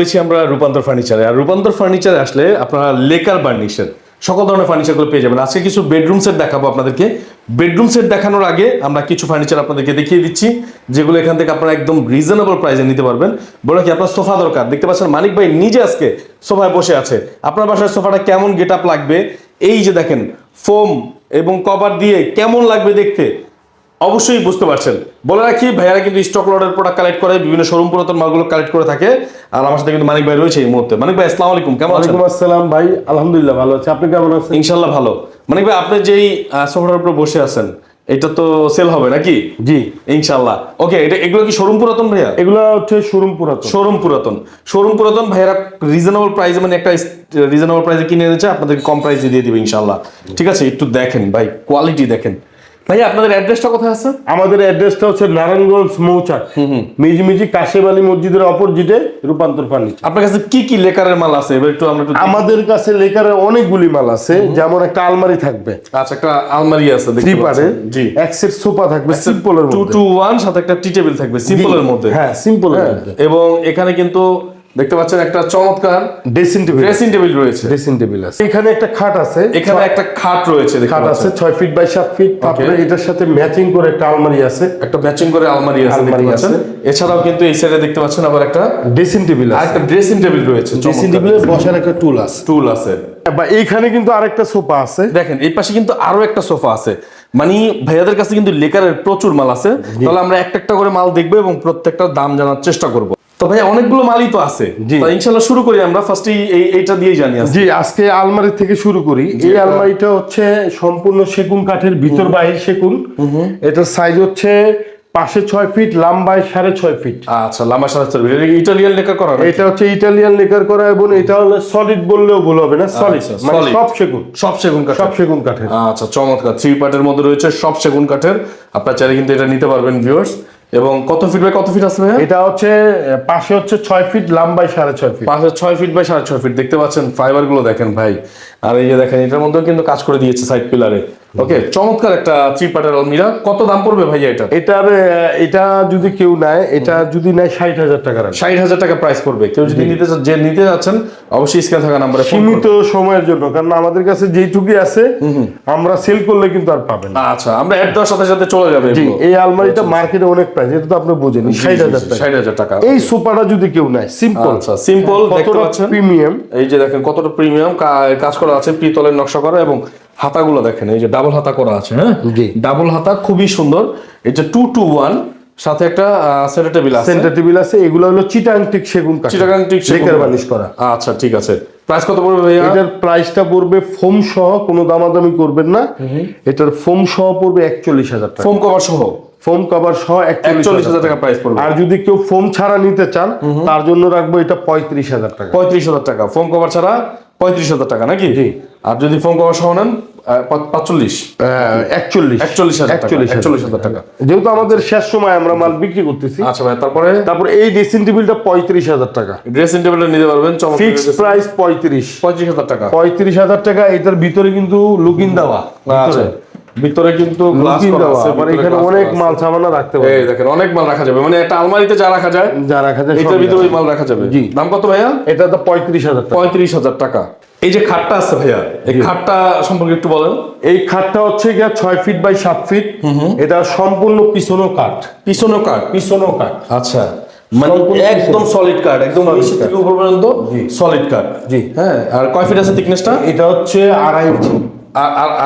রয়েছি আমরা রূপান্তর ফার্নিচারে আর রূপান্তর ফার্নিচারে আসলে আপনারা লেকার বার্নিশের সকল ধরনের ফার্নিচারগুলো পেয়ে যাবেন। আজকে কিছু বেডরুম সেট দেখাবো আপনাদেরকে। বেডরুম সেট দেখানোর আগে আমরা কিছু ফার্নিচার আপনাদেরকে দেখিয়ে দিচ্ছি, যেগুলো এখান থেকে আপনারা একদম রিজনেবল প্রাইসে নিতে পারবেন। বলে কি, আপনার সোফা দরকার? দেখতে পাচ্ছেন মানিক ভাই নিজে আজকে সোফায় বসে আছে। আপনার বাসার সোফাটা কেমন গেট আপ লাগবে? এই যে দেখেন ফোম এবং কভার দিয়ে কেমন লাগবে দেখতে? অবশ্যই বুঝতে পারছেন। বলে রাখি ভাইয়ারা কিন্তু স্টক লটের প্রোডাক্ট কালেক্ট করে বিভিন্ন শোরুম পুরাতন মালগুলো কালেক্ট করে থাকে। আর আমার সাথে কিন্তু মানিক ভাই রয়েছে এই মুহূর্তে। মানিক ভাই আসসালামু আলাইকুম কেমন আছেন? ওয়ালাইকুম আসসালাম ভাই আলহামদুলিল্লাহ ভালো আছি। আপনি কেমন আছেন? ইনশাল্লাহ ভালো। মানিক ভাই আপনি যেই সোফার উপর বসে আছেন এটা তো সেল হবে নাকি? জি। ইনশাল্লাহ ওকে এটা এগুলো কি শোরুম পুরাতন ভাইয়া? এগুলো হচ্ছে শোরুম পুরাতন। শোরুম পুরাতন। শোরুম পুরাতন ভাইয়ারা রিজনেবল প্রাইসে মানে একটা রিজনেবল প্রাইসে কিনে এনেছে আপনাদেরকে কম প্রাইসে দিয়ে দিবে ইনশাল্লাহ ঠিক আছে একটু দেখেন ভাই কোয়ালিটি দেখেন। ভাইয়া আপনাদের অ্যাড্রেসটা কোথায় আছে? আমাদের অ্যাড্রেসটা হচ্ছে নারায়ণগঞ্জ মৌচাক। মিজিমিজি কাশেম আলী মসজিদের অপোজিটে রূপান্তর ফার্নিচার। আপনার কাছে কি কি লেকারের মাল আছে? এবার একটু আমরা আমাদের কাছে লেকারের অনেকগুলি মাল আছে যেমন একটা আলমারি থাকবে। আচ্ছা একটা আলমারি আছে থ্রি। পারে। জি। এক সেট সোফা থাকবে সিম্পলের টু মধ্যে। টু ওয়ান সাথে একটা টি টেবিল থাকবে সিম্পলের মধ্যে। হ্যাঁ সিম্পলের হ্যাঁ, মধ্যে। এবং এখানে কিন্তু দেখতে পাচ্ছেন একটা চমৎকার ড্রেসিং টেবিল ড্রেসিং টেবিল রয়েছে। ড্রেসিং টেবিল আছে। এখানে একটা খাট আছে। এখানে একটা খাট রয়েছে খাট আছে পাচ্ছেন। ছয় ফিট বাই সাত ফিট তারপরে এটার সাথে ম্যাচিং করে একটা আলমারি আছে। একটা ম্যাচিং করে আলমারি আছে আলমারি পাচ্ছেন। এছাড়াও কিন্তু এই সাইডে দেখতে পাচ্ছেন আবার একটা ড্রেসিং টেবিল আর আছে। একটা ড্রেসিং টেবিল রয়েছে ড্রেসিং টেবিলে বসার একটা টুল আছে। টুল আছে। বা এইখানে কিন্তু আরেকটা সোফা আছে। দেখেন এই পাশে কিন্তু আরও একটা সোফা আছে। মানে ভাইয়াদের কাছে কিন্তু লেকারের প্রচুর মাল আছে। তাহলে আমরা একটা একটা করে মাল দেখব এবং প্রত্যেকটার দাম জানার চেষ্টা করব। তো ভাই অনেকগুলো মালই তো আছে। জি। ইনশাল্লাহ শুরু করি আমরা। ফার্স্টে এই এইটা দিয়ে জানি জি আজকে আলমারি থেকে শুরু করি। এই আলমারিটা হচ্ছে সম্পূর্ণ সেগুন কাঠের ভিতর বাহির সেগুন। এটার সাইজ হচ্ছে পাশে ছয় ফিট লম্বায় সাড়ে ছয় ফিট আচ্ছা লামা সাথে ইটালিয়ান লেকার করা এটা হচ্ছে ইটালিয়ান লেকার করা এবং এটা হলো সলিড বললেও ভুল হবে না সলিড আচ্ছা, মানে সব সেগুন। সব সেগুন কাঠ সব সেগুন কাঠের। আচ্ছা চমৎকার। থ্রি পার্টের মধ্যে রয়েছে সব সেগুন কাঠের। আপনার চাইলে কিন্তু এটা নিতে পারবেন ভিউয়ার্স এবং কত ফিট বাই কত ফিট আছে ভাইয়া? এটা হচ্ছে পাশে হচ্ছে ছয় ফিট লাম্বাই সাড়ে ছয় ফিট পাশে ছয় ফিট বাই সাড়ে ছয় ফিট দেখতে পাচ্ছেন ফাইবারগুলো দেখেন ভাই। আর এই যে দেখেন এটার মধ্যেও কিন্তু কাজ করে দিয়েছে সাইড পিলারে ওকে চমৎকার একটা থ্রি পার্টের আলমিরা কত দাম পড়বে ভাইয়া এটা? এটার এটা যদি কেউ নেয় এটা যদি নেয় ষাট হাজার টাকা ষাট হাজার টাকা প্রাইস পড়বে। কেউ যদি নিতে যে নিতে যাচ্ছেন অবশ্যই স্ক্যান থাকা নাম্বারে সীমিত সময়ের জন্য কারণ আমাদের কাছে যেইটুকুই আছে আমরা সেল করলে কিন্তু আর পাবেন আচ্ছা আমরা অ্যাড দেওয়ার সাথে সাথে চলে যাবে জি, এই আলমারিটা মার্কেটে অনেক প্রাইস এটা তো আপনি বোঝেন ষাট হাজার টাকা। ষাট হাজার টাকা। এই সোফাটা যদি কেউ নেয় সিম্পল আচ্ছা সিম্পল দেখতে কতটা পাচ্ছেন? প্রিমিয়াম এই যে দেখেন কতটা প্রিমিয়াম কাজ করা আছে পিতলের নকশা করা এবং হাতাগুলো দেখেন এই যে ডাবল হাতা করা আছে হ্যাঁ? ডাবল হাতা খুবই সুন্দর। এই যে টু টু ওয়ান সাথে একটা সেন্টার টেবিল আছে। সেন্টার টেবিল আছে এগুলো হলো চিটাংটিক সেগুন কাঠ চিটাগাং টিক লেকার বানিশ করা। আচ্ছা ঠিক আছে। প্রাইস কত পড়বে ভাইয়া? এটার প্রাইসটা পড়বে ফোম সহ কোনো দামাদামি করবেন না। এটার ফোম সহ পড়বে একচল্লিশ হাজার টাকা। ফোম কভার সহ? ফোম কভার সহ একচল্লিশ হাজার টাকা। প্রাইস পড়বে। আর যদি কেউ ফোম ছাড়া নিতে চান তার জন্য রাখব এটা পঁয়ত্রিশ হাজার টাকা। পঁয়ত্রিশ হাজার টাকা। ফোম কভার ছাড়া পঁয়ত্রিশ হাজার টাকা নাকি? আর যদি ফোন কভার সহ নেন পাঁচচল্লিশ। একচল্লিশ। একচল্লিশ একচল্লিশ একচল্লিশ হাজার টাকা। যেহেতু আমাদের শেষ সময় আমরা মাল বিক্রি করতেছি আচ্ছা ভাই তারপরে? তারপর এই ড্রেসিং টেবিলটা পঁয়ত্রিশ হাজার টাকা। ড্রেসিং টেবিলটা নিতে পারবেন ফিক্স প্রাইস পঁয়ত্রিশ। পঁয়ত্রিশ হাজার টাকা। পঁয়ত্রিশ হাজার টাকা এটার ভিতরে কিন্তু লুকিন দেওয়া। আচ্ছা। ভিতরে কিন্তু গ্লাস করা আছে ভিতরে এখানে অনেক মাল সামানা রাখতে পারবে। এই দেখেন অনেক মাল রাখা যাবে। মানে একটা আলমারিতে যা রাখা যায় যা রাখা যায় এটার ভিতরে মাল রাখা যাবে। জি। দাম কত ভাইয়া? এটা তো পঁয়ত্রিশ হাজার টাকা। পঁয়ত্রিশ হাজার টাকা। এই যে খাটটা আছে ভাইয়া এই খাটটা সম্পর্কে একটু বলেন। এই খাটটা হচ্ছে গিয়া ছয় ফিট বাই সাত ফিট এটা সম্পূর্ণ পিছনো কাঠ। পিছনো কাঠ। পিছনো কাঠ। আচ্ছা। মানে একদম সলিড কাঠ একদম নিচে থেকে উপর পর্যন্ত সলিড কাঠ। জি। হ্যাঁ আর কয় ফিট আছে থিকনেসটা এটা হচ্ছে আড়াই ইঞ্চি আর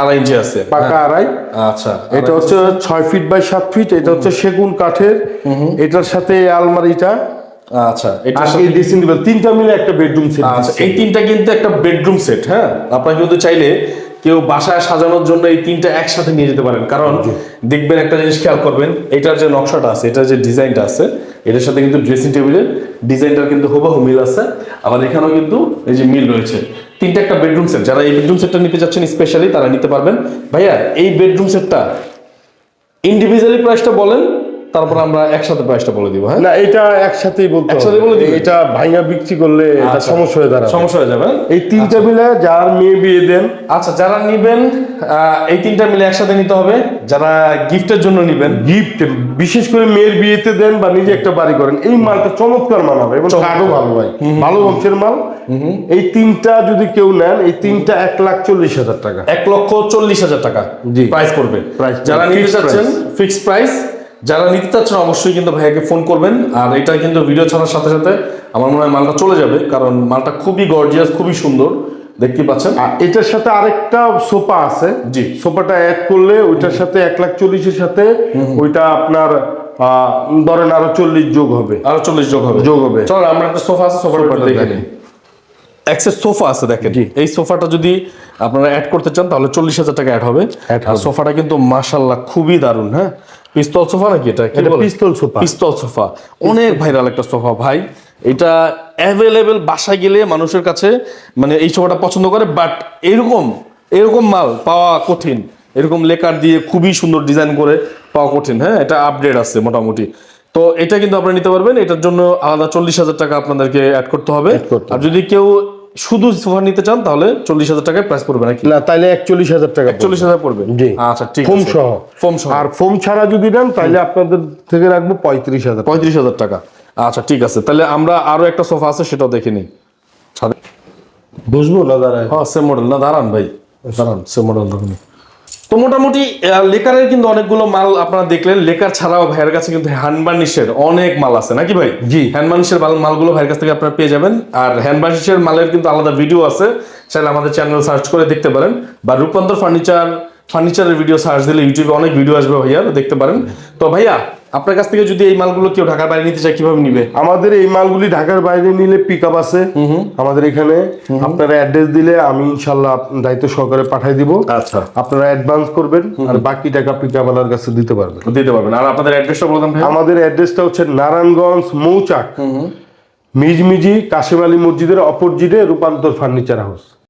আড়াই ইঞ্চি আছে। পাকা আড়াই? আচ্ছা এটা হচ্ছে ছয় ফিট বাই সাত ফিট এটা হচ্ছে সেগুন কাঠের। এটার সাথে এই আলমারিটা। আচ্ছা এটা এই ড্রেসিং টেবিল তিনটা মিলে একটা বেডরুম সেট আচ্ছা এই তিনটা কিন্তু একটা বেডরুম সেট হ্যাঁ? আপনারা কিন্তু চাইলে কেউ বাসায় সাজানোর জন্য এই তিনটা একসাথে নিয়ে যেতে পারেন। কারণ দেখবেন একটা জিনিস খেয়াল করবেন এটার যে নকশাটা আছে এটার যে ডিজাইনটা আছে এটার সাথে কিন্তু ড্রেসিং টেবিলের ডিজাইনটার কিন্তু হুবহু মিল আছে। আবার এখানেও কিন্তু এই যে মিল রয়েছে। তিনটা একটা বেডরুম সেট যারা এই বেডরুম সেটটা নিতে চাচ্ছেন স্পেশালি তারা নিতে পারবেন। ভাইয়া, এই বেডরুম সেটটা ইন্ডিভিজুয়ালি প্রাইসটা বলেন তারপর আমরা একসাথে প্রাইসটা বলে দিব হ্যাঁ? না এটা একসাথেই বলতে একসাথে বলে দিবেন? এটা ভাঙা বিক্রি করলে এটা আচ্ছা। সমস্যা হয়ে দাঁড়াবে। সমস্যা হয়ে যাবে এই তিনটা মিলে যার মেয়ে বিয়ে দেন। আচ্ছা যারা নিবেন এই তিনটা মিলে একসাথে নিতে হবে। যারা গিফটের জন্য নিবেন। গিফট বিশেষ করে মেয়ের বিয়েতে দেন বা নিজে একটা বাড়ি করেন এই মালটা চমৎকার মাল হবে এবং কাঠও ভালো ভাই। ভালো বংশের মাল। এই তিনটা যদি কেউ নেন এই তিনটা এক লাখ চল্লিশ হাজার টাকা। এক লক্ষ চল্লিশ হাজার টাকা জি। প্রাইস পড়বে। প্রাইস যারা নিতে চাচ্ছেন ফিক্সড প্রাইস যারা নিতে চাচ্ছেন অবশ্যই কিন্তু ভাইয়াকে ফোন করবেন। আর এটা কিন্তু ভিডিও ছাড়ার সাথে সাথে আমার মনে হয় মালটা চলে যাবে কারণ মালটা খুবই গর্জিয়াস খুবই সুন্দর। দেখতে পাচ্ছেন। আর এটার সাথে আরেকটা সোফা আছে। জি। সোফাটা অ্যাড করলে ওইটার সাথে এক লাখ চল্লিশের সাথে ওইটা আপনার ধরেন আরও চল্লিশ যোগ হবে। আরও চল্লিশ যোগ হবে। যোগ হবে। চলো আমরা একটা সোফা আছে সোফাটা দেখে। নিই। এক্সেস সোফা আছে দেখেন। এই সোফাটা যদি আপনারা অ্যাড করতে চান তাহলে চল্লিশ হাজার টাকা অ্যাড হবে। আর সোফাটা কিন্তু মাশাল্লাহ খুবই দারুণ হ্যাঁ? পিস্তল সোফা নাকি এটা? কি এটা বলে? Pistol sofa. Pistol sofa. অনেক ভাইরাল একটা সোফা ভাই। এটা অ্যাভেলেবেল বাসায় গেলে মানুষের কাছে মানে এই সোফাটা পছন্দ করে বাট এরকম এরকম মাল পাওয়া কঠিন। এরকম লেকার দিয়ে খুবই সুন্দর ডিজাইন করে পাওয়া কঠিন। হ্যাঁ এটা আপডেট আছে মোটামুটি। তো এটা কিন্তু আপনারা নিতে পারবেন। এটার জন্য আলাদা চল্লিশ হাজার টাকা আপনাদেরকে অ্যাড করতে হবে। আর যদি কেউ শুধু সোফা নিতে চান তাহলে চল্লিশ হাজার টাকায় প্রাইস পড়বে নাকি? না তাহলে একচল্লিশ হাজার টাকা চল্লিশ হাজার পড়বে? জি। আচ্ছা ঠিক ফোম সহ। ফোম সহ। আর ফোম ছাড়া যদি নেন তাহলে আপনাদের থেকে রাখব পঁয়ত্রিশ হাজার পঁয়ত্রিশ হাজার টাকা। আচ্ছা ঠিক আছে। তাহলে আমরা আরও একটা সোফা আছে সেটাও দেখে নিই। বুঝব না দাঁড়ায়? হ্যাঁ সেম মডেল না দাঁড়ান ভাই। দাঁড়ান সেম মডেল দেখুন তো মোটামুটি লেকারের কিন্তু অনেকগুলো মাল আপনারা দেখলেন। লেকার ছাড়াও ভাইয়ের কাছে কিন্তু হ্যান্ড বার্নিশের অনেক মাল আছে নাকি ভাই? জি। হ্যান্ড বার্নিশের মাল মালগুলো ভাইয়ের কাছ থেকে আপনারা পেয়ে যাবেন। আর হ্যান্ড বার্নিশের মালের কিন্তু আলাদা ভিডিও আছে। চাইলে আমাদের চ্যানেল সার্চ করে দেখতে পারেন। বা রূপান্তর ফার্নিচার ফার্নিচারের ভিডিও সার্চ দিলে ইউটিউবে অনেক ভিডিও আসবে ভাইয়া দেখতে পারেন। তো ভাইয়া আপনার কাছ থেকে যদি এই মালগুলো কেউ ঢাকার বাইরে নিতে চায় কীভাবে নিবে? আমাদের এই মালগুলি ঢাকার বাইরে নিলে পিক আপ আছে আমাদের এখানে আপনারা অ্যাড্রেস দিলে আমি ইনশাল্লাহ দায়িত্ব সহকারে পাঠিয়ে দিব। আচ্ছা। আপনারা অ্যাডভান্স করবেন আর বাকি টাকা পিক আপওয়ালার কাছে দিতে পারবেন। দিতে পারবেন। আর আপনাদের অ্যাড্রেসটা বলতাম ভাই। আমাদের অ্যাড্রেসটা হচ্ছে নারায়ণগঞ্জ মৌচাক। মিজমিজি কাশিম আলী মসজিদের অপোজিটে রূপান্তর ফার্নিচার হাউস।